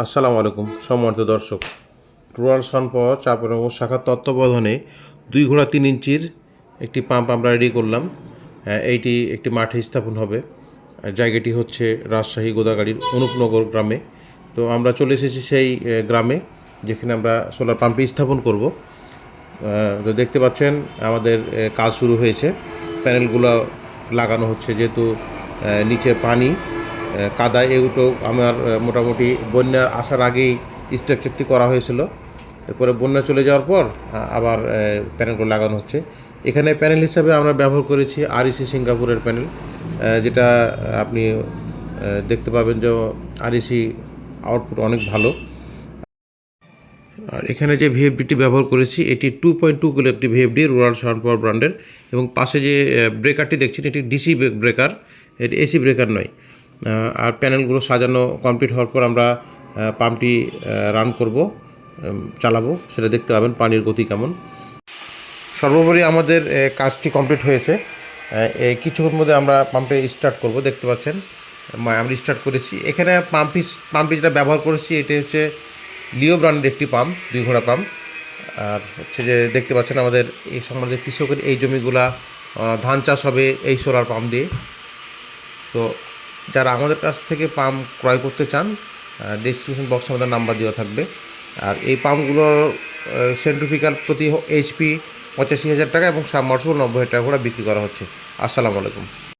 আসসালামু আলাইকুম, সম্মানিত দর্শক। রুরাল সান পাওয়ার চাপানগর শাখার তত্ত্বাবধানে দুই ঘোড়া তিন ইঞ্চির একটি পাম্প আমরা রেডি করলাম। এইটি একটি মাঠে স্থাপন হবে। জায়গাটি হচ্ছে রাজশাহী গোদাগাড়ির অনুপনগর গ্রামে। তো আমরা চলে এসেছি সেই গ্রামে, যেখানে আমরা সোলার পাম্পটি স্থাপন করব। তো দেখতে পাচ্ছেন, আমাদের কাজ শুরু হয়েছে। প্যানেলগুলো লাগানো হচ্ছে যেহেতু নিচে পানি কাদা এগুলো আমার মোটামুটি বন্যার আসার আগেই স্ট্রাকচারটি করা হয়েছিল। এরপরে বন্যা চলে যাওয়ার পর আবার প্যানেলগুলো লাগানো হচ্ছে। এখানে প্যানেল হিসাবে আমরা ব্যবহার করেছি আরইসি সিঙ্গাপুরের প্যানেল যেটা আপনি দেখতে পাবেন যে আরইসি আউটপুট অনেক ভালো। আর এখানে যে ভিএফডিটি ব্যবহার করেছি, এটি টু পয়েন্ট টু কিলো একটি ভিএফডি রুরাল সাউন্ড পাওয়ার ব্র্যান্ডের এবং পাশে যে ব্রেকারটি দেখছেন, এটি ডিসি ব্রেকার এটি এসি ব্রেকার নয়। আর প্যানেলগুলো সাজানো কমপ্লিট হওয়ার পর আমরা পাম্পটি রান করব চালাবো। সেটা দেখতে পাবেন পানির গতি কেমন। সর্বোপরি আমাদের কাজটি কমপ্লিট হয়েছে। কিছুক্ষণ মধ্যে আমরা পাম্পে স্টার্ট করব, দেখতে পাচ্ছেন। আমরা স্টার্ট করেছি। এখানে পাম্পি পাম্পটি যেটা ব্যবহার করেছি, এটি হচ্ছে লিও ব্র্যান্ডের একটি পাম্প, দুই ঘোড়া পাম্প। আর হচ্ছে যে দেখতে পাচ্ছেন আমাদের এই সম্বন্ধে কৃষকের এই জমিগুলা ধান চাষ হবে এই সোলার পাম্প দিয়ে। তো যারা আমাদের কাছ থেকে পাম্প ক্রয় করতে চান ডিসক্রিপশন বক্সে আমাদের নাম্বার দেওয়া থাকবে। আর এই পাম্পগুলোর সেন্ট্রিফিকাল প্রতি এইচপি পঁচাশি হাজার টাকা এবং সাবমার্সিবল নব্বই হাজার টাকা করে বিক্রি করা হচ্ছে। আসসালামু আলাইকুম।